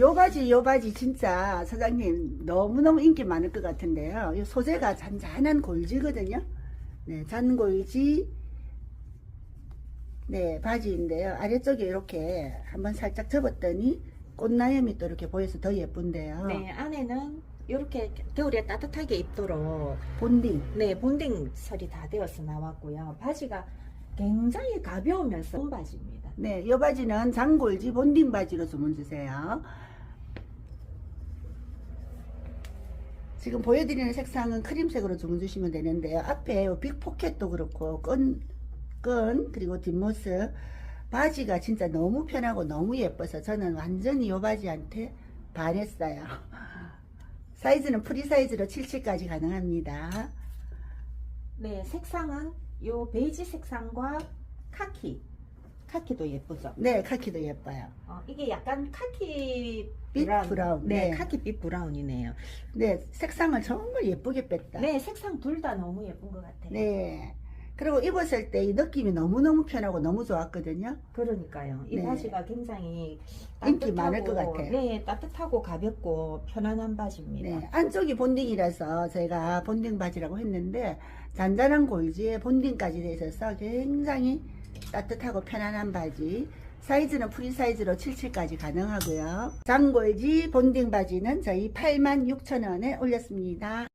요 바지, 요 바지 진짜 사장님 너무너무 인기 많을 것 같은데요. 이 소재가 잔잔한 골지거든요. 네, 잔골지 네, 바지인데요. 아래쪽에 이렇게 한번 살짝 접었더니 꽃나염이 또 이렇게 보여서 더 예쁜데요. 네, 안에는 이렇게 겨울에 따뜻하게 입도록 본딩. 네, 본딩 설이 다 되어서 나왔고요. 바지가 굉장히 가벼우면서 좋은 바지입니다. 네, 이 바지는 장골지 본딩 바지로 주문 주세요. 지금 보여드리는 색상은 크림색으로 주문 주시면 되는데요. 앞에 요 빅포켓도 그렇고 끈, 끈 그리고 뒷모습 바지가 진짜 너무 편하고 너무 예뻐서 저는 완전히 이 바지한테 반했어요. 사이즈는 프리 사이즈로 77까지 가능합니다. 네, 색상은 요 베이지 색상과 카키. 카키도 예쁘죠? 네, 카키도 예뻐요. 어, 이게 약간 카키 빛 브라운, 네, 네. 카키 빛 브라운이네요. 네, 색상을 정말 예쁘게 뺐다. 네, 색상 둘 다 너무 예쁜 것 같아요. 네. 그리고 입었을 때 이 느낌이 너무너무 편하고 너무 좋았거든요. 그러니까요. 이 네. 바지가 굉장히 인기 많을 것 따뜻하고, 같아요. 네, 따뜻하고 가볍고 편안한 바지입니다. 네. 안쪽이 본딩이라서 제가 본딩 바지라고 했는데 잔잔한 골지에 본딩까지 돼 있어서 굉장히 따뜻하고 편안한 바지. 사이즈는 프리 사이즈로 77까지 가능하고요. 장골지 본딩 바지는 저희 86,000원에 올렸습니다.